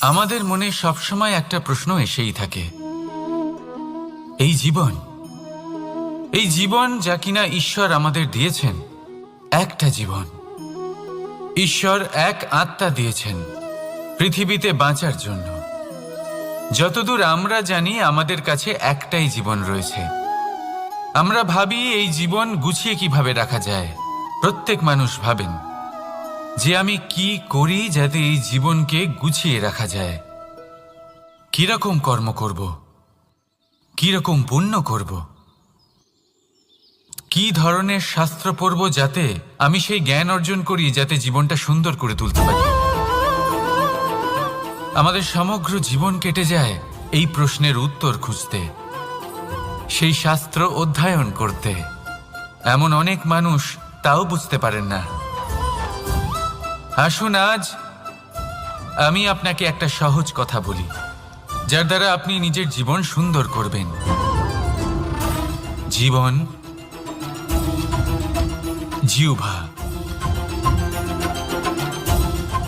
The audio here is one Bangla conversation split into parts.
আমাদের মনে সবসময় একটা প্রশ্ন এসেই থাকে। এই জীবন এই জীবন যা কিনা ঈশ্বর আমাদের দিয়েছেন, একটা জীবন। ঈশ্বর এক আত্মা দিয়েছেন পৃথিবীতে বাঁচার জন্য। যতদূর আমরা জানি, আমাদের কাছে একটাই জীবন রয়েছে। আমরা ভাবি এই জীবন গুছিয়ে কীভাবে রাখা যায়, প্রত্যেক মানুষ ভাবেন। যে আমি কি করি যাতে এই জীবনকে গুছিয়ে রাখা যায়? কীরকম কর্ম করব? কীরকম পুণ্য করব? কি ধরনের শাস্ত্র পড়ব যাতে আমি সেই জ্ঞান অর্জন করি যাতে জীবনটা সুন্দর করে তুলতে পারি? আমাদের সমগ্র জীবন কেটে যায় এই প্রশ্নের উত্তর খুঁজতে, সেই শাস্ত্র অধ্যয়ন করতে। এমন অনেক মানুষ তাও বুঝতে পারেন না। আসুন আজ আমি আপনাকে একটা সহজ কথা বলি, যার দ্বারা আপনি নিজের জীবন সুন্দর করবেন। জীবন জিউভা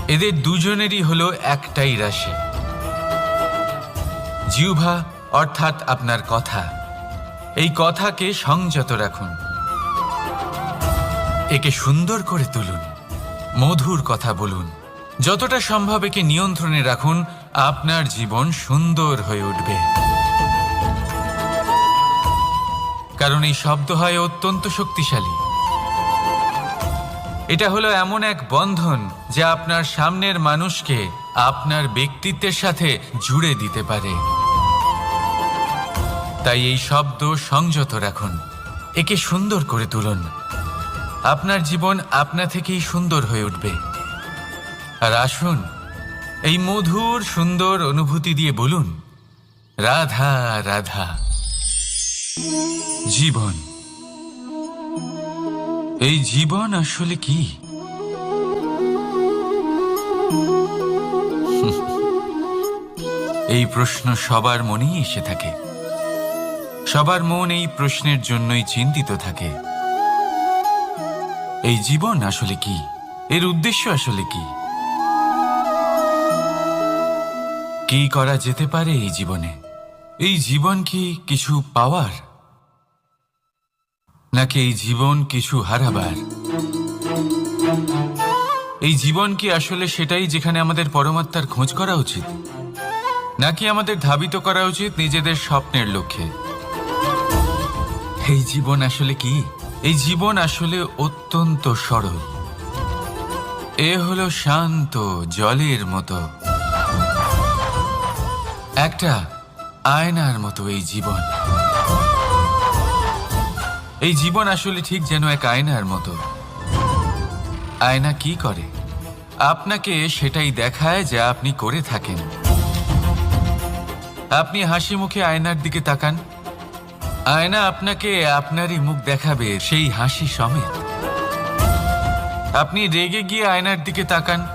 এদের দুজনেরই হলো একটাই রাশি। জিউভা অর্থাৎ আপনার কথা। এই কথাকে সংযত রাখুন। একে সুন্দর করে তুলুন। মধুর কথা বলুন। যতটা সম্ভব একে নিয়ন্ত্রণে রাখুন, আপনার জীবন সুন্দর হয়ে উঠবে। কারণ এই শব্দ হয় অত্যন্ত শক্তিশালী। এটা হলো এমন এক বন্ধন যা আপনার সামনের মানুষকে আপনার ব্যক্তিত্বের সাথে জুড়ে দিতে পারে। তাই এই শব্দ সংযত রাখুন, একে সুন্দর করে তুলুন। আপনার জীবন আপনা থেকেই সুন্দর হয়ে উঠবে। আর আসুন, এই মধুর, সুন্দর অনুভূতি দিয়ে বলুন, রাধা রাধা, জীবন। এই জীবন আসলে কি? এই প্রশ্ন সবার মনেই এসে থাকে। সবার মন এই প্রশ্নের জন্যই চিন্তিত থাকে। এই জীবন আসলে কি? এর উদ্দেশ্য আসলে কি? কি করা যেতে পারে এই জীবনে? এই জীবন কি কিছু পাওয়ার? নাকি এই জীবন কিছু হারাবার? এই জীবন কি আসলে সেটাই যেখানে আমাদের পরমাত্মার খোঁজ করা উচিত? নাকি আমাদের ধাবিত করা উচিত নিজেদের স্বপ্নের লক্ষ্যে? এই জীবন আসলে কি? এই জীবন আসলে অত্যন্ত সরল। এ হলো শান্ত জলের মতো। একটা আয়নার মতো এই জীবন। এই জীবন আসলে ঠিক যেন এক আয়নার মতো। আয়না কি করে? আপনাকে সেটাই দেখায় যা আপনি করে থাকেন। আপনি হাসি মুখে আয়নার দিকে তাকান। আয়না আপনাকে আপনারই মুখ দেখাবে সেই হাসি সমেত। আপনি রেগে গিয়ে আয়নার দিকে তাকান।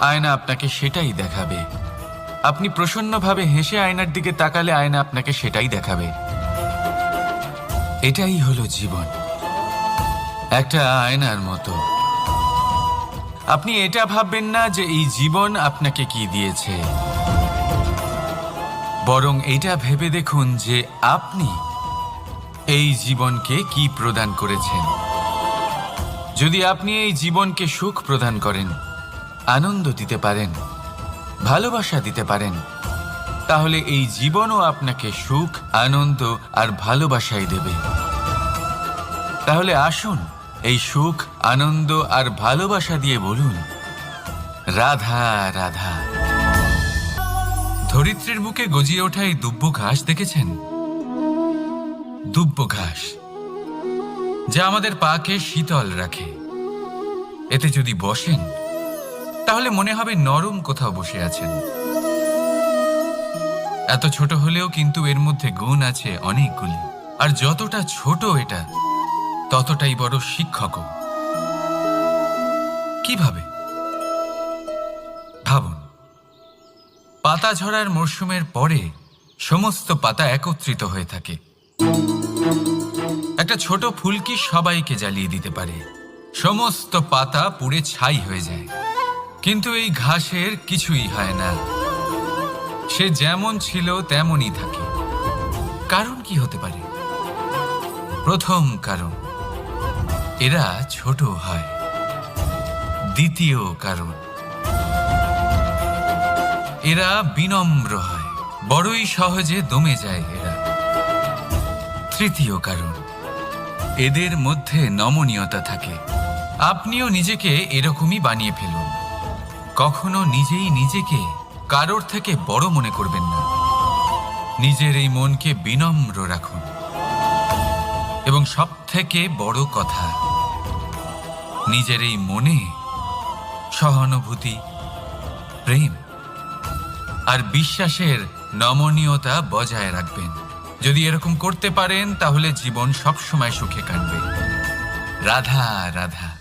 আয়না আপনাকে সেটাই দেখাবে। আপনি প্রসন্নভাবে হেসে আয়নার দিকে তাকালে আয়না আপনাকে সেটাই দেখাবে। এটাই হলো জীবন। একটা আয়নার মতো। আপনি এটা ভাববেন না যে এই জীবন আপনাকে কি দিয়েছে। বরং এটা ভেবে দেখুন যে আপনি এই জীবনকে কি প্রদান করেছেন? যদি আপনি এই জীবনকে সুখ প্রদান করেন, আনন্দ দিতে পারেন, ভালোবাসা দিতে পারেন, তাহলে এই জীবনও আপনাকে সুখ, আনন্দ আর ভালোবাসাই দেবে। তাহলে আসুন এই সুখ, আনন্দ আর ভালোবাসা দিয়ে বলুন, রাধা রাধা। ধরিত্রীর বুকে গজিয়ে ওঠা এই দুব্য ঘাস দেখেছেন? দুব্য ঘাস, যা আমাদের পাকে শীতল রাখে। এতে যদি বসেন, তাহলে মনে হবে নরম কোথাও বসে আছেন। এত ছোট হলেও কিন্তু এর মধ্যে গুণ আছে অনেকগুলি, আর যতটা ছোট এটা, ততটাই বড় শিক্ষকও। কীভাবে? ভাবুন, পাতা ঝরার মরশুমের পরে সমস্ত পাতা একত্রিত হয়ে থাকে। একটা ছোট ফুলকি সবাইকে জ্বালিয়ে দিতে পারে। সমস্ত পাতা পুড়ে ছাই হয়ে যায়। কিন্তু এই ঘাসের কিছুই হয় না। সে যেমন ছিল, তেমনই থাকে। কারণ কি হতে পারে? প্রথম কারণ, এরা ছোট হয়। দ্বিতীয় কারণ, এরা বিনম্র হয়। বড়ই সহজে দমে যায় এরা। তৃতীয় কারণ। এদের মধ্যে নমনীয়তা থাকে। আপনিও নিজেকে এরকমই বানিয়ে ফেলুন। কখনো নিজেই নিজেকে কারোর থেকে বড় মনে করবেন না। নিজের এই মনকে বিনম্র রাখুন। এবং সব থেকে বড় কথা, নিজের এই মনে সহানুভূতি, প্রেম আর বিশ্বাসের নমনীয়তা বজায় রাখবেন। যদি এরকম করতে পারেন, তাহলে জীবন সবসময় সুখে কাটবে। রাধা রাধা।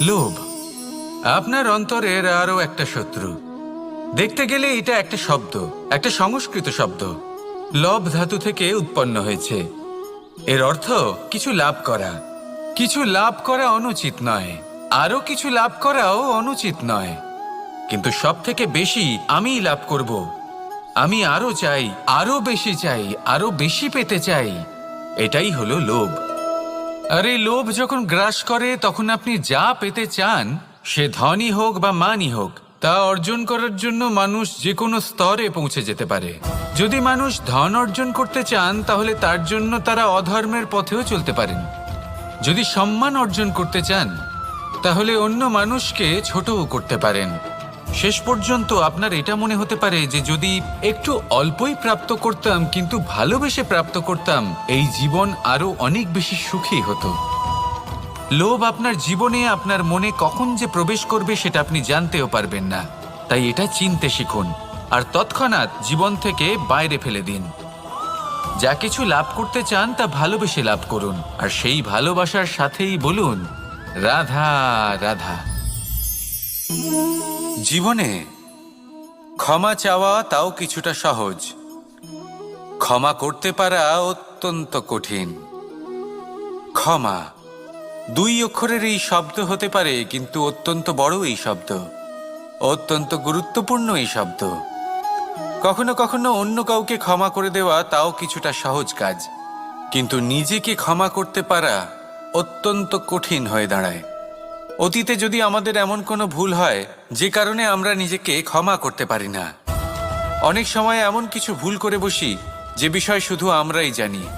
লোভ, আপনার অন্তরের আরও একটা শত্রু। দেখতে গেলে এটা একটা শব্দ, একটা সংস্কৃত শব্দ। লব ধাতু থেকে উৎপন্ন হয়েছে। এর অর্থ কিছু লাভ করা। কিছু লাভ করা অনুচিত নয়। আরও কিছু লাভ করাও অনুচিত নয়। কিন্তু সব থেকে বেশি আমিই লাভ করব। আমি আরও চাই আরও বেশি চাই আরও বেশি পেতে চাই। এটাই হলো লোভ। আর এই লোভ যখন গ্রাস করে, তখন আপনি যা পেতে চান, সে ধনই হোক বা মানই হোক, তা অর্জন করার জন্য মানুষ যে কোনো স্তরে পৌঁছে যেতে পারে। যদি মানুষ ধন অর্জন করতে চান, তাহলে তার জন্য তারা অধর্মের পথেও চলতে পারেন। যদি সম্মান অর্জন করতে চান, তাহলে অন্য মানুষকে ছোটও করতে পারেন। শেষ পর্যন্ত আপনার এটা মনে হতে পারে যে যদি একটু অল্পই প্রাপ্ত করতাম, কিন্তু ভালোবেসে প্রাপ্ত করতাম, এই জীবন আরও অনেক বেশি সুখী হতো। লোভ আপনার জীবনে আপনার মনে কখন যে প্রবেশ করবে সেটা আপনি জানতেও পারবেন না। তাই এটা চিনতে শিখুন, আর তৎক্ষণাৎ জীবন থেকে বাইরে ফেলে দিন। যা কিছু লাভ করতে চান তা ভালোবেসে লাভ করুন। আর সেই ভালোবাসার সাথেই বলুন, রাধা রাধা। জীবনে ক্ষমা চাওয়া তাও কিছুটা সহজ। ক্ষমা করতে পারা অত্যন্ত কঠিন। ক্ষমা দুই অক্ষরের এই শব্দ হতে পারে, কিন্তু অত্যন্ত বড় এই শব্দ। অত্যন্ত গুরুত্বপূর্ণ এই শব্দ। কখনো কখনো অন্য কাউকে ক্ষমা করে দেওয়া তাও কিছুটা সহজ কাজ। কিন্তু নিজেকে ক্ষমা করতে পারা অত্যন্ত কঠিন হয়ে দাঁড়ায়। অতীতে যদি আমাদের এমন কোনো ভুল হয়, যে কারণে আমরা নিজেকে ক্ষমা করতে পারি না। অনেক সময় এমন কিছু ভুল করে বসি, যে বিষয় শুধু আমরাই জানি।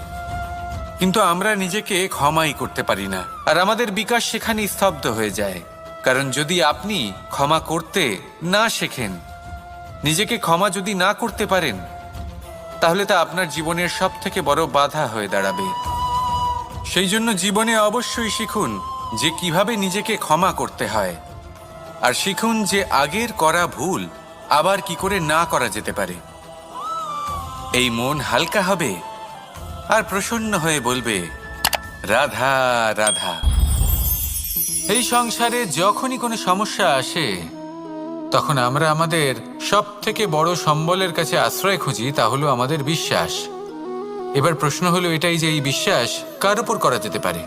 কিন্তু আমরা নিজেকে ক্ষমাই করতে পারি না। আর আমাদের বিকাশ সেখানে স্তব্ধ হয়ে যায়। কারণ যদি আপনি ক্ষমা করতে না শেখেন নিজেকে ক্ষমা যদি না করতে পারেন, তাহলে তা আপনার জীবনের সব থেকে বড় বাধা হয়ে দাঁড়াবে। সেই জন্য জীবনে অবশ্যই শিখুন যে কীভাবে নিজেকে ক্ষমা করতে হয়, আর শিখুন যে আগের করা ভুল আবার কি করে না করা যেতে পারে। এই মন হালকা হবে আর প্রসন্ন হয়ে বলবে, রাধা রাধা। এই সংসারে যখনই কোনো সমস্যা আসে তখন আমরা আমাদের সব থেকে বড় সম্বলের কাছে আশ্রয় খুঁজি, তা হলো আমাদের বিশ্বাস। এবার প্রশ্ন হলো এটাই যে এই বিশ্বাস কার ওপর করা যেতে পারে?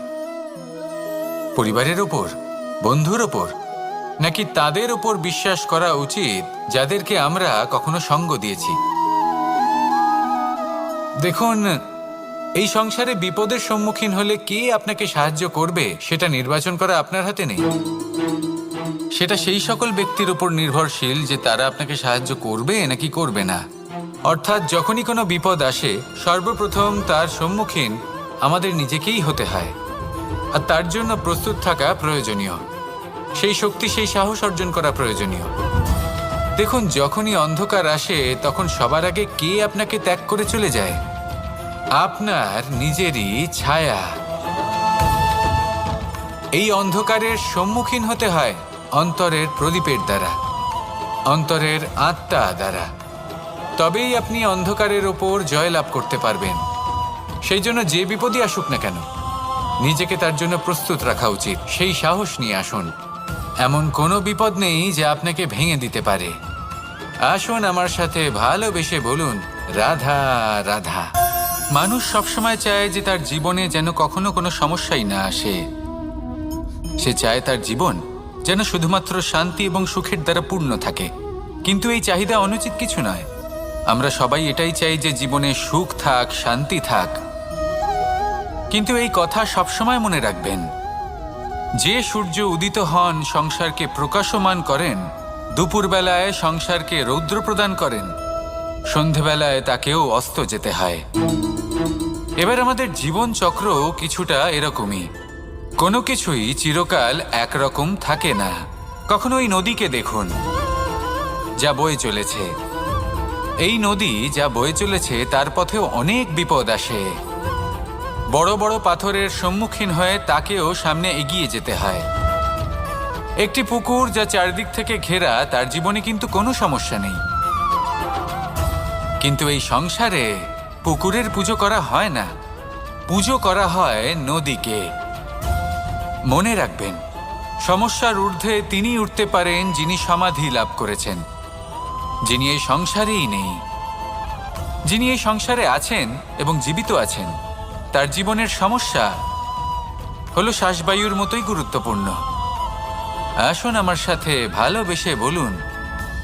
পরিবারের ওপর বন্ধুর ওপর নাকি তাদের ওপর বিশ্বাস করা উচিত যাদেরকে আমরা কখনো সঙ্গ দিয়েছি? দেখুন, এই সংসারে বিপদের সম্মুখীন হলে কে আপনাকে সাহায্য করবে সেটা নির্বাচন করা আপনার হাতে নেই। সেটা সেই সকল ব্যক্তির উপর নির্ভরশীল যে তারা আপনাকে সাহায্য করবে নাকি করবে না। অর্থাৎ যখনই কোনো বিপদ আসে, সর্বপ্রথম তার সম্মুখীন আমাদের নিজেকেই হতে হয়। আর তার জন্য প্রস্তুত থাকা প্রয়োজনীয়। সেই শক্তি, সেই সাহস অর্জন করা প্রয়োজনীয়। দেখুন, যখনই অন্ধকার আসে, তখন সবার আগে কে আপনাকে ত্যাগ করে চলে যায়? আপনার নিজেরই ছায়া। এই অন্ধকারের সম্মুখীন হতে হয়। অন্তরের প্রদীপের দ্বারা, অন্তরের আত্মা দ্বারা। তবেই আপনি অন্ধকারের ওপর জয়লাভ করতে পারবেন। সেই জন্য যে বিপদই আসুক না কেন, নিজেকে তার জন্য প্রস্তুত রাখা উচিত। সেই সাহস নিয়ে আসুন। এমন কোনো বিপদ নেই যে আপনাকে ভেঙে দিতে পারে। আসুন আমার সাথে ভালোবেসে বলুন, রাধা রাধা। মানুষ সবসময় চায় যে তার জীবনে যেন কখনো কোনো সমস্যাই না আসে। সে চায় তার জীবন যেন শুধুমাত্র শান্তি এবং সুখের দ্বারা পূর্ণ থাকে। কিন্তু এই চাহিদা অনুচিত কিছু নয়। আমরা সবাই এটাই চাই যে জীবনে সুখ থাক, শান্তি থাক। কিন্তু এই কথা সবসময় মনে রাখবেন। যে সূর্য উদিত হন, সংসারকে প্রকাশমান করেন, দুপুরবেলায় সংসারকে রৌদ্র প্রদান করেন, সন্ধেবেলায় তাকেও অস্ত যেতে হয়। এবার আমাদের জীবন চক্র কিছুটা এরকমই। কোনো কিছুই চিরকাল একরকম থাকে না। কখনো এই নদীকে দেখুন, যা বয়ে চলেছে। এই নদী যা বয়ে চলেছে, তার পথেও অনেক বিপদ আসে। বড় বড় পাথরের সম্মুখীন হয়ে তাকেও সামনে এগিয়ে যেতে হয়। একটি পুকুর যা চারদিক থেকে ঘেরা, তার জীবনে কিন্তু কোনো সমস্যা নেই। কিন্তু এই সংসারে পুকুরের পুজো করা হয় না। পুজো করা হয় নদীকে। মনে রাখবেন, সমস্যার ঊর্ধ্বে তিনি উঠতে পারেন যিনি সমাধি লাভ করেছেন। যিনি এই সংসারেই নেই। যিনি এই সংসারে আছেন এবং জীবিত আছেন, তার জীবনের সমস্যা হলো শ্বাসবায়ুর মতোই গুরুত্বপূর্ণ। আসুন আমার সাথে ভালোবেসে বলুন,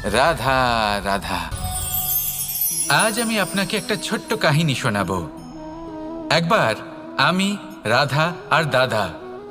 রাধা রাধা। আজ আমি আপনাকে একটা ছোট্ট কাহিনী শোনাবো। একবার আমি, রাধা আর দাদা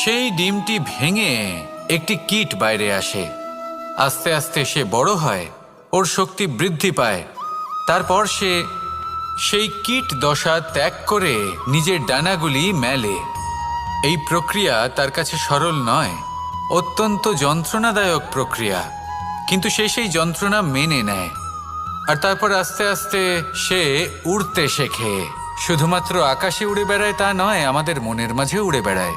সেই ডিমটি ভেঙে একটি কীট বাইরে আসে। আস্তে আস্তে সে বড় হয়, ওর শক্তি বৃদ্ধি পায়। তারপর সে সেই কীট দশা ত্যাগ করে নিজের ডানাগুলি মেলে। এই প্রক্রিয়া তার কাছে সরল নয়, অত্যন্ত যন্ত্রণাদায়ক প্রক্রিয়া, কিন্তু সে সেই যন্ত্রণা মেনে নেয়। আর তারপর আস্তে আস্তে সে উড়তে শেখে। শুধুমাত্র আকাশে উড়ে বেড়ায় তা নয়, আমাদের মনের মাঝে উড়ে বেড়ায়।